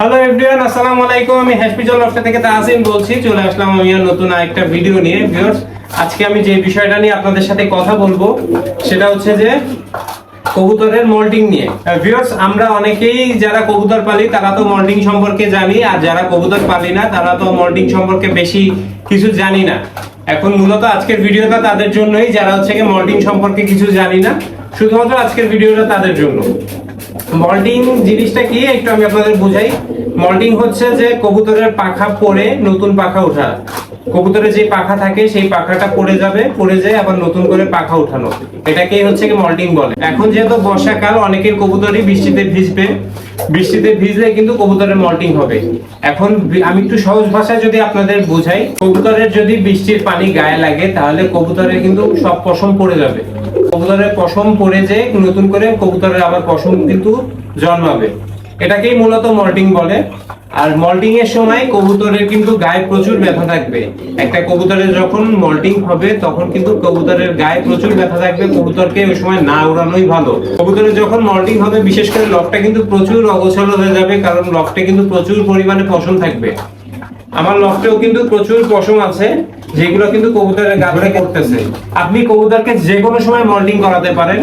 Hello everyone আসসালামু আলাইকুম। আমি হসপিটাল অফিস থেকে তাহসিন বলছি। চলে আসলাম আমি নতুন ভিডিও নিয়ে ভিউয়ার্স আজকে আমি যে বিষয়টা নিয়ে আপনাদের সাথে কথা বলব, সেটা হচ্ছে যে কবুতরের নিয়ে। ভিউয়ার্স আমরা অনেকেই যারা কবুতর পালি, তারা তো মল্টিং সম্পর্কে জানি, আর যারা কবুতর পালি না, তারা তো মল্টিং সম্পর্কে বেশি কিছু জানি না। এখন মূলত আজকের ভিডিওটা তাদের জন্যই, যারা হচ্ছে মল্টিং সম্পর্কে কিছু জানি না, শুধুমাত্র আজকের ভিডিওটা তাদের জন্য। মল্টিং জিনিসটা কি? একটু আমি আপনাদের বুঝাই। মল্টিং হচ্ছে যে কবুতরের পাখা পরে নতুন পাখা ওঠা। কবুতরের যে পাখা থাকে, সেই পাখাটা পড়ে যাবে, পড়ে যায় আবার নতুন করে পাখা উঠানো এটাকেই হচ্ছে কি মল্টিং বলে। এখন যেহেতু বর্ষাকাল, অনেকের কবুতরই বৃষ্টিতে ভিজবে। বৃষ্টিতে ভিজলে কিন্তু কবুতরের মল্টিং হবে। এখন আমি একটু সহজ ভাষায় যদি আপনাদের বোঝাই, কবুতরের যদি বৃষ্টির পানি গায়ে লাগে, তাহলে কবুতরের কিন্তু সব পশম পড়ে যাবে। কবুতরের পশম পড়ে যে নতুন করে কবুতরের আবার পশম কিন্তু জন্মাবে। এটাকেই মূলত মল্টিং বলে। আর মল্টিং এর সময় কবুতরের কিন্তু গায়ে প্রচুর ব্যথা থাকবে। একটা কবুতরের যখন মল্টিং হবে, তখন কিন্তু কবুতরের গায়ে প্রচুর ব্যথা থাকবে। কবুতরকে ওই সময় না উড়ানোই ভালো। কবুতরের যখন মল্টিং হবে, বিশেষ করে লকটা কিন্তু প্রচুর অগোছালো হয়ে যাবে, কারণ লকটা কিন্তু প্রচুর পরিমাণে পশম থাকবে। আমার লফটেও কিন্তু প্রচুর পশম আছে, যেগুলো কিন্তু কবুতরের গাভরে করতেছে। আপনি কবুতরকে যে কোনো সময় মল্ডিং করাতে পারেন।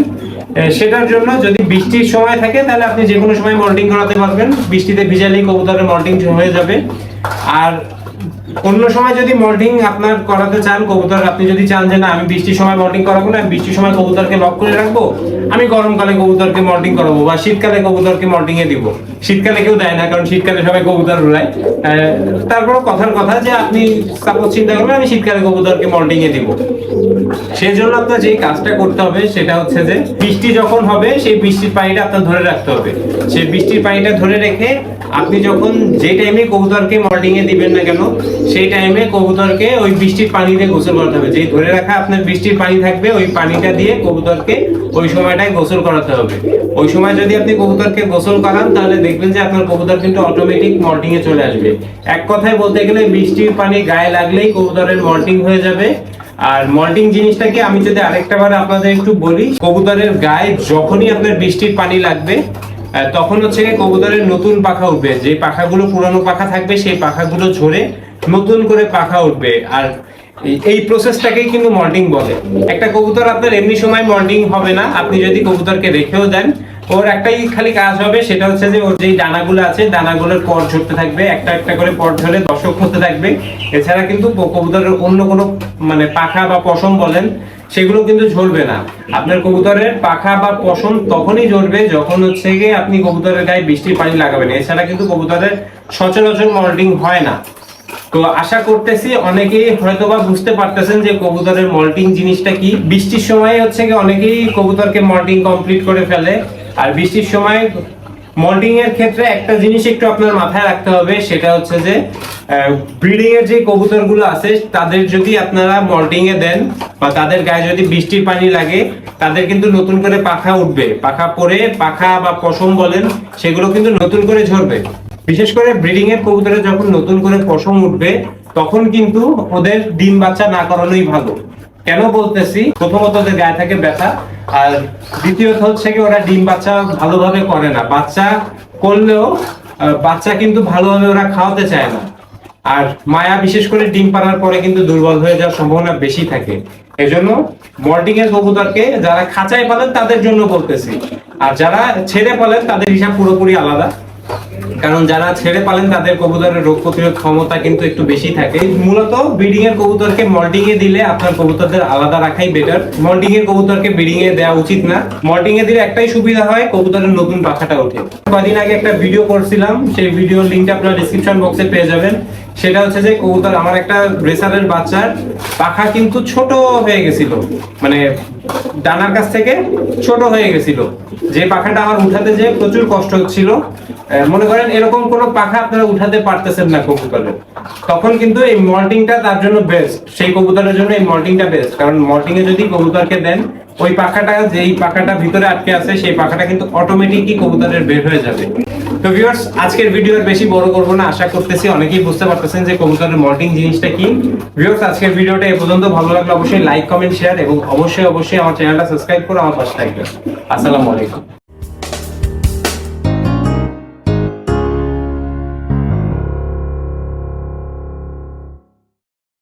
সেটার জন্য যদি বৃষ্টির সময় থাকে, তাহলে আপনি যে কোনো সময় মল্ডিং করাতে পারবেন। বৃষ্টিতে ভিজালেই কবুতরের মল্ডিং হয়ে যাবে। আর অন্য সময় যদি মল্টিং আপনার করাতে চান, কবুতর, আপনি যদি চান যে না, আমি বৃষ্টির সময় মল্টিং করাবো না বৃষ্টির সময় কবুতরকে লক করে রাখব, আমি গরমকালে কবুতরকে মল্টিং করাবো বা শীতকালে কবুতরকে মল্টিং এ দিব। শীতকালে কেউ দেয় না, কারণ শীতকালে সবাই কবুতর উড়ায়। তারপর কথার কথা যে আপনি সাপোজ চিন্তা করবেন, আমি শীতকালে কবুতরকে মল্টিং এ দিব। সেই জন্য আপনার যে কাজটা করতে হবে, সেটা হচ্ছে যে বৃষ্টি যখন হবে, সেই বৃষ্টির পানিটা আপনার ধরে রাখতে হবে। সেই বৃষ্টির পানিটা ধরে রেখে আপনি যখন যে টাইমে কবুতরকে মল্টিং এ দিবেন না কেন সেই টাইমে কবুতরকে ওই বৃষ্টির পানি দিয়ে গোসল করাতে হবে। যেই ধরে রাখা আপনার বৃষ্টির পানি থাকবে, ওই পানিটা দিয়ে কবুতরকে ওই সময়টায় গোসল করাতে হবে। ওই সময় যদি আপনি কবুতরকে গোসল করান, তাহলে দেখবেন যে আপনার কবুতর কিন্তু অটোমেটিক মল্টিং এ চলে আসবে। এক কথায় বলতে গেলে, বৃষ্টির পানি গায়ে লাগলেই কবুতরের মল্টিং হয়ে যাবে। আর মল্টিং জিনিসটাকে আমি যদি আরেকটা বার আপনাদের একটু বলি, কবুতরের গায়ে যখনই আপনার বৃষ্টির পানি লাগবে তখন হচ্ছে কবুতরের নতুন পাখা উঠবে। যে পাখাগুলো পুরানো পাখা থাকবে, সেই পাখাগুলো ঝরে নতুন করে পাখা উঠবে। আর এই- প্রসেসটাকেই কিন্তু মল্টিং বলে। একটা কবুতর আপনার এমনি সময় মল্টিং হবে না। আপনি যদি কবুতরকে রেখেও দেন, ওর একটাই খালি কাজ হবে, সেটা হচ্ছে যে ওর যেই দানাগুলো আছে, দানাগুলোর পর ঝরতে থাকবে, একটা একটা করে পর ঝরে দর্শক হতে থাকবে। এছাড়া কিন্তু কবুতরের অন্য কোনো মানে পাখা বা পশম বলেন, সেগুলো কিন্তু ঝরবে না। আপনার কবুতরের পাখা বা পশম তখনই ঝরবে যখন হচ্ছে গিয়ে আপনি কবুতরের গায়ে বৃষ্টির পানি লাগাবেন। এছাড়া কিন্তু কবুতরের সচরাচর মল্টিং হয় না। তো আশা করতেছি অনেকেই হয়তোবা বুঝতে পারতেছেন যে কবুতরের মল্টিং জিনিসটা কি। বৃষ্টির সময় হচ্ছে কি অনেকেই কবুতরকে মল্টিং কমপ্লিট করে ফেলে। আর বৃষ্টির সময় মল্টিং এর ক্ষেত্রে একটা জিনিস একটু আপনার মাথায় রাখতে হবে, সেটা হচ্ছে যে ব্রিডিং এর যে কবুতরগুলো আছে, তাদের যদি আপনারা মল্টিং এ দেন বা তাদের গায়ে যদি বৃষ্টির পানি লাগে, তাদের কিন্তু নতুন করে পাখা উঠবে। পাখা পরে পাখা বা পশম বলেন, সেগুলো কিন্তু নতুন করে ঝরবে। বিশেষ করে ব্রিডিং এর কবুতরে যখন নতুন করে পশম উঠবে, তখন কিন্তু ওদের ডিম বাচ্চা না করানোই ভালো। কেন বলতেছি? প্রথমত ওদের গায়ে থাকে ব্যথা, আর দ্বিতীয়ত হচ্ছে কি ওরা ডিম বাচ্চা ভালোভাবে করে না। বাচ্চা করলেও বাচ্চা কিন্তু ভালোভাবে ওরা খাওয়াতে চায় না। আর মায়া বিশেষ করে ডিম পাড়ার পরে কিন্তু দুর্বল হয়ে যাওয়ার সম্ভাবনা বেশি থাকে। এজন্য মল্টিং এর কবুতরকে যারা খাঁচায় পালেন, তাদের জন্য বলতেছি। আর যারা ছেড়ে পালেন, তাদের হিসাব পুরোপুরি আলাদা। কারণ যারা ছেড়ে পালেন তাদের কবুতরের রোগ প্রতিরোধ ক্ষমতা কিন্তু একটু বেশি থাকে। মূলত ব্রিডিং এর কবুতরকে মল্টিং এ দিলে আপনার কবুতরদের আলাদা রাখাই বেটার মল্টিং এর কবুতরকে ব্রিডিং এ দেওয়া উচিত না। মল্টিং এ দিলে একটাই সুবিধা হয়, কবুতরের নতুন পাখাটা ওঠে। কদিন আগে একটা ভিডিও করছিলাম, সেই ভিডিওর লিঙ্কটা আপনারা ডিসক্রিপশন বক্সে পেয়ে যাবেন। সেটা হচ্ছে যে কবুতর আমার একটা রেসারের বাচ্চার পাখা কিন্তু ছোট হয়ে গেছিল। মানে ডানার কাছ থেকে ছোট হয়ে গেছিল। যে পাখাটা আমার উঠাতে যে প্রচুর কষ্ট হচ্ছিল। মনে করেন এরকম কোনো পাখা আপনারা উঠাতে পারতেছেন না কবুতরের তখন কিন্তু এই মল্টিংটা তার জন্য বেস্ট সেই কবুতরের জন্য এই মল্টিংটা বেস্ট কারণ মল্টিং এ যদি কবুতরকে দেন ওই পাখাটা, যেই পাখাটা ভিতরে আটকে আছে, সেই পাখাটা কিন্তু অটোমেটিকই কবুতরের বের হয়ে যাবে। তো ভিউয়ার্স আজকের ভিডিও আর বেশি বড় করব না, আশা করতেছি অনেকেই বুঝতে পারতেছেন যে কবুতরের মল্টিং জিনিসটা কি। ভিউয়ার্স আজকের ভিডিওটা এ পর্যন্ত। ভালো লাগলে অবশ্যই লাইক কমেন্ট শেয়ার এবং অবশ্যই অবশ্যই আমার চ্যানেলটা সাবস্ক্রাইব করে আমার পাশে থাকবেন। আসসালামু আলাইকুম।